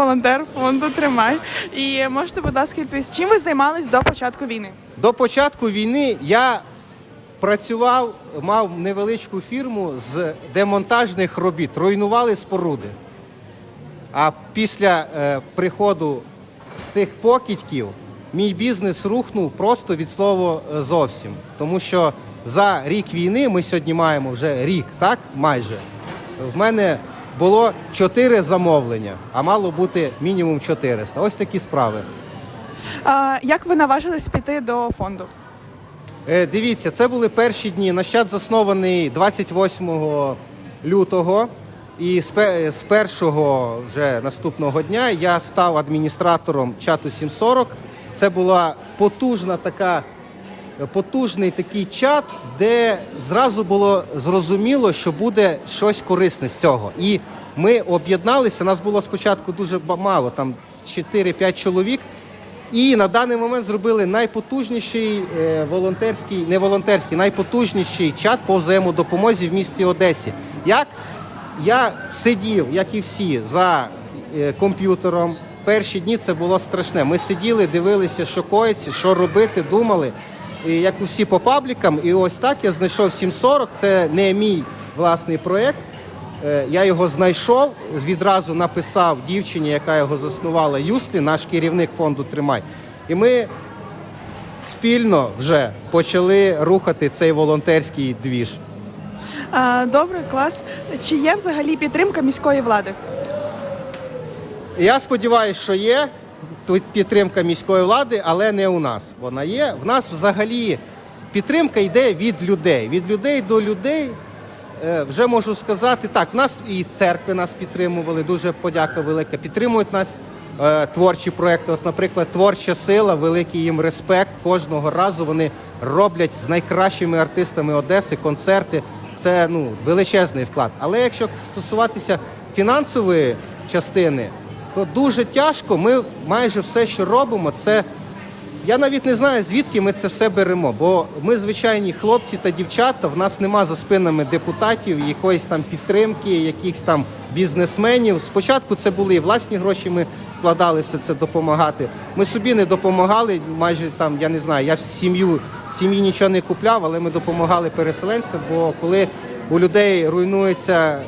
волонтер фонду Тримай. І можете, будь ласка, відповісти, чим ви займались до початку війни? До початку війни я працював, мав невеличку фірму з демонтажних робіт, руйнували споруди. А після е, приходу цих покидьків мій бізнес рухнув просто від слова е, зовсім. Тому що за рік війни ми сьогодні маємо вже рік, так? Майже. В мене було 4 замовлення, а мало бути мінімум 400. Ось такі справи. А, як ви наважились піти до фонду? Е, Дивіться, це були перші дні. Нащад заснований 28 лютого. І з пе- з першого вже наступного дня я став адміністратором чату 740. Це була потужна така, потужний такий чат, де зразу було зрозуміло, що буде щось корисне з цього. І ми об'єдналися. Нас було спочатку дуже мало, там 4-5 чоловік. І на даний момент зробили найпотужніший е, волонтерський, не волонтерський, найпотужніший чат по взаємодопомозі в місті Одесі. Як я сидів, як і всі, за е, комп'ютером. Перші дні це було страшне. Ми сиділи, дивилися, що коїться, що робити, думали. І як усі по паблікам, і ось так я знайшов 740. Це не мій власний проєкт. Е, Я його знайшов, відразу написав дівчині, яка його заснувала, Юслі, наш керівник фонду Тримай. І ми спільно вже почали рухати цей волонтерський двіж. Добре, клас. Чи є взагалі підтримка міської влади? Я сподіваюся, що є підтримка міської влади, але не у нас. Вона є. В нас взагалі підтримка йде від людей. Від людей до людей. Е, Вже можу сказати так, в нас і церкви нас підтримували, дуже подяка велика. Підтримують нас е, творчі проекти. Ось, наприклад, творча сила, великий їм респект. Кожного разу вони роблять з найкращими артистами Одеси концерти. Це ну величезний вклад. Але якщо стосуватися фінансової частини, то дуже тяжко. Ми майже все, що робимо, це я навіть не знаю, звідки ми це все беремо. Бо ми звичайні хлопці та дівчата. В нас нема за спинами депутатів, якоїсь там підтримки, якихось там бізнесменів. Спочатку це були і власні гроші. Ми вкладали все це допомагати. Ми собі не допомагали. Майже там я не знаю. Я в сім'ю сім'ї нічого не купляв, але ми допомагали переселенцям. Бо коли у людей руйнується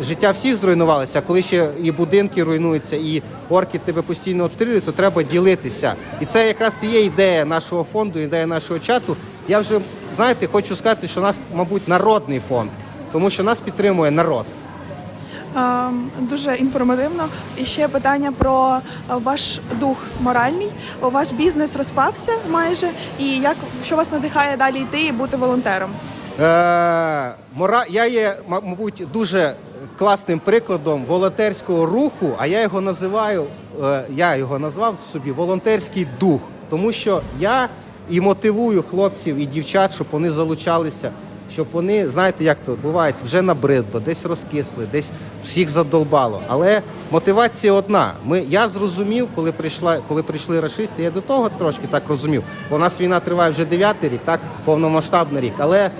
життя всіх зруйнувалося, а коли ще і будинки руйнуються, і орки тебе постійно обстрілюють, то треба ділитися. І це якраз і є ідея нашого фонду, ідея нашого чату. Я вже знаєте, хочу сказати, що у нас, мабуть, народний фонд, тому що нас підтримує народ. А, дуже інформативно. І ще питання про ваш дух моральний. Ваш бізнес розпався майже. І як що вас надихає далі йти і бути волонтером? Е, мора... Я є, мабуть, дуже класним прикладом волонтерського руху, а я його називаю, е, я його назвав собі волонтерський дух, тому що я і мотивую хлопців і дівчат, щоб вони залучалися, щоб вони, знаєте, як то буває, вже набридло, десь розкисли, десь всіх задолбало. Але мотивація одна. Ми, я зрозумів, коли прийшла, коли прийшли рашисти, я до того трошки так розумів. Бо у нас війна триває вже дев'ятий рік, так повномасштабний рік. Але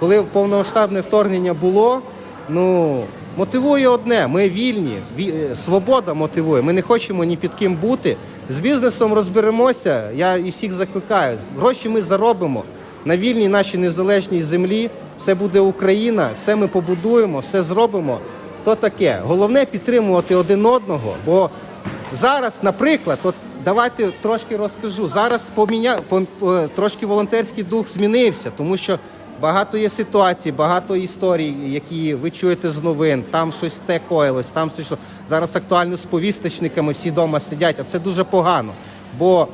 коли повномасштабне вторгнення було, ну мотивує одне: ми вільні, е, свобода мотивує. Ми не хочемо ні під ким бути. З бізнесом розберемося. Я і всіх закликаю. Гроші ми заробимо на вільній нашій незалежній землі. Все буде Україна, все ми побудуємо, все зробимо. То таке. Головне підтримувати один одного, бо зараз, наприклад, от давайте трошки розкажу. Зараз поміня... пом- е, трошки волонтерський дух змінився, тому що багато є ситуацій, багато історій, які ви чуєте з новин. Там щось те коїлось, там все що зараз актуально з повісточниками всі вдома сидять, а це дуже погано. Бо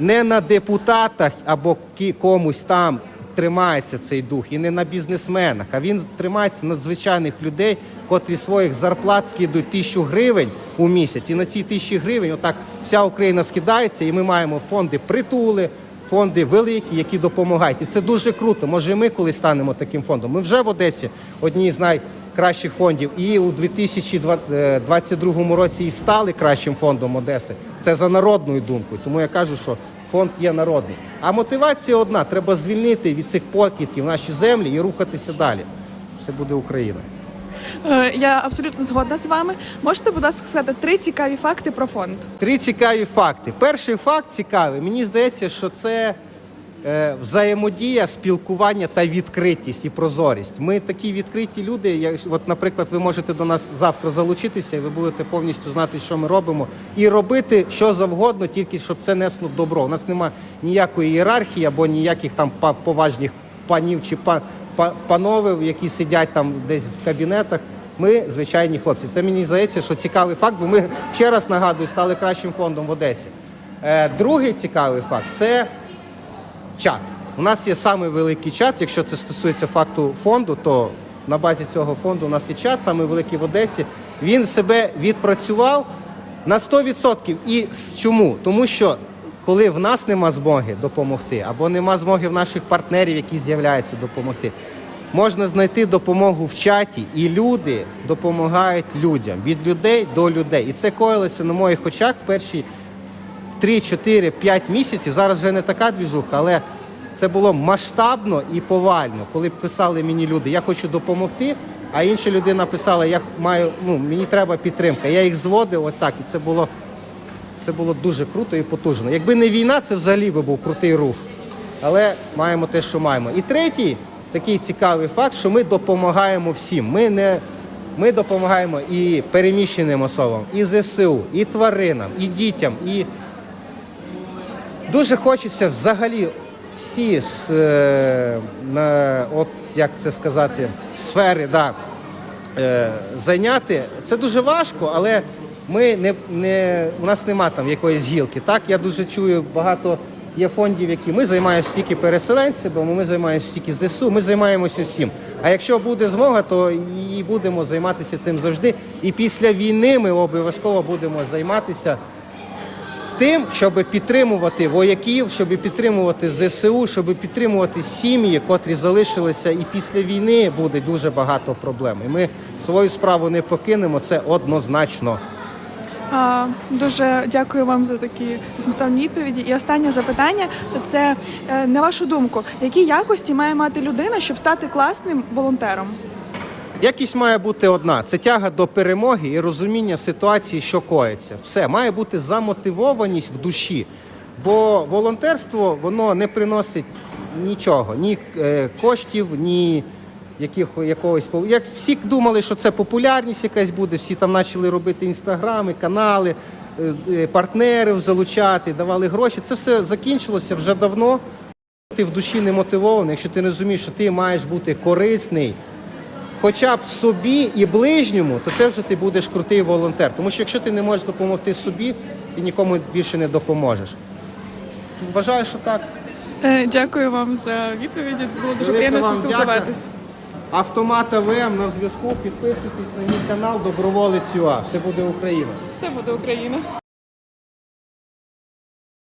не на депутатах або комусь там тримається цей дух, і не на бізнесменах, а він тримається на звичайних людей, котрі своїх зарплат скидують тисячу гривень у місяць. І на ці тисячі гривень отак вся Україна скидається, і ми маємо фонди притули. Фонди великі, які допомагають, і це дуже круто. Може, ми колись станемо таким фондом. Ми вже в Одесі одні з найкращих фондів, і у 2022 році і стали кращим фондом Одеси. Це за народною думкою. Тому я кажу, що фонд є народний. А мотивація одна: треба звільнити від цих покидьків наші землі і рухатися далі. Все буде Україна. Е, Я абсолютно згодна з вами. Можете, будь ласка, сказати три цікаві факти про фонд? Три цікаві факти. Перший факт цікавий. Мені здається, що це е, взаємодія, спілкування та відкритість і прозорість. Ми такі відкриті люди. Як, от, наприклад, ви можете до нас завтра залучитися, і ви будете повністю знати, що ми робимо, і робити що завгодно, тільки щоб це несло добро. У нас немає ніякої ієрархії або ніяких там поважних панів чи па- па- пановів, які сидять там десь в кабінетах. Ми звичайні хлопці. Це мені здається, що цікавий факт, бо ми ще раз нагадую, стали кращим фондом в Одесі. Е, другий цікавий факт це чат. У нас є самий великий чат. Якщо це стосується факту фонду, то на базі цього фонду у нас є чат, самий великий в Одесі. Він себе відпрацював на 100%. І чому? Тому що коли в нас нема змоги допомогти, або нема змоги в наших партнерів, які з'являються допомогти, можна знайти допомогу в чаті, і люди допомагають людям від людей до людей. І це коїлося на моїх очах перші 3, 4, 5 місяців. Зараз вже не така двіжуха, але це було масштабно і повально, коли писали мені люди, я хочу допомогти, а інша людина писала, я маю, ну, мені треба підтримка. Я їх зводив отак, і це було, це було дуже круто і потужно. Якби не війна, це взагалі би був крутий рух. Але маємо те, що маємо. І третій такий цікавий факт, що ми допомагаємо всім. Ми не ми допомагаємо і переміщеним особам, і ЗСУ, і тваринам, і дітям, і Дуже хочеться взагалі всі с- е, на, от, як це сказати, сфери да, е, зайняти. Це дуже важко, але ми не, не, у нас нема там якоїсь гілки. Так, я дуже чую багато. Є фондів, які ми займаємося тільки переселенцями, ми займаємося тільки ЗСУ, ми займаємося всім. А якщо буде змога, то і будемо займатися цим завжди. І після війни ми обов'язково будемо займатися тим, щоб підтримувати вояків, щоб підтримувати ЗСУ, щоб підтримувати сім'ї, котрі залишилися, і після війни буде дуже багато проблем. І ми свою справу не покинемо. Це однозначно. Дуже дякую вам за такі змістовні відповіді. І останнє запитання це е, на вашу думку, які якості має мати людина, щоб стати класним волонтером? Якість має бути одна: це тяга до перемоги і розуміння ситуації, що коїться. Все має бути замотивованість в душі. Бо волонтерство воно не приносить нічого, ні е, коштів, ні яких, якогось Як всі думали, що це популярність якась буде, всі там почали робити інстаграми, канали, е, е, партнерів залучати, давали гроші. Це все закінчилося вже давно. Ти в душі не мотивований, якщо ти не розумієш, що ти маєш бути корисний хоча б собі і ближньому, то це вже ти будеш крутий волонтер. Тому що якщо ти не можеш допомогти собі, ти нікому більше не допоможеш. Вважаю, що так. Е, Дякую вам за відповіді. Було дуже приємно вам спілкуватись. Автомат АВМ на зв'язку. Підписуйтесь на мій канал Доброволець ЮА. Все буде Україна. Все буде Україна.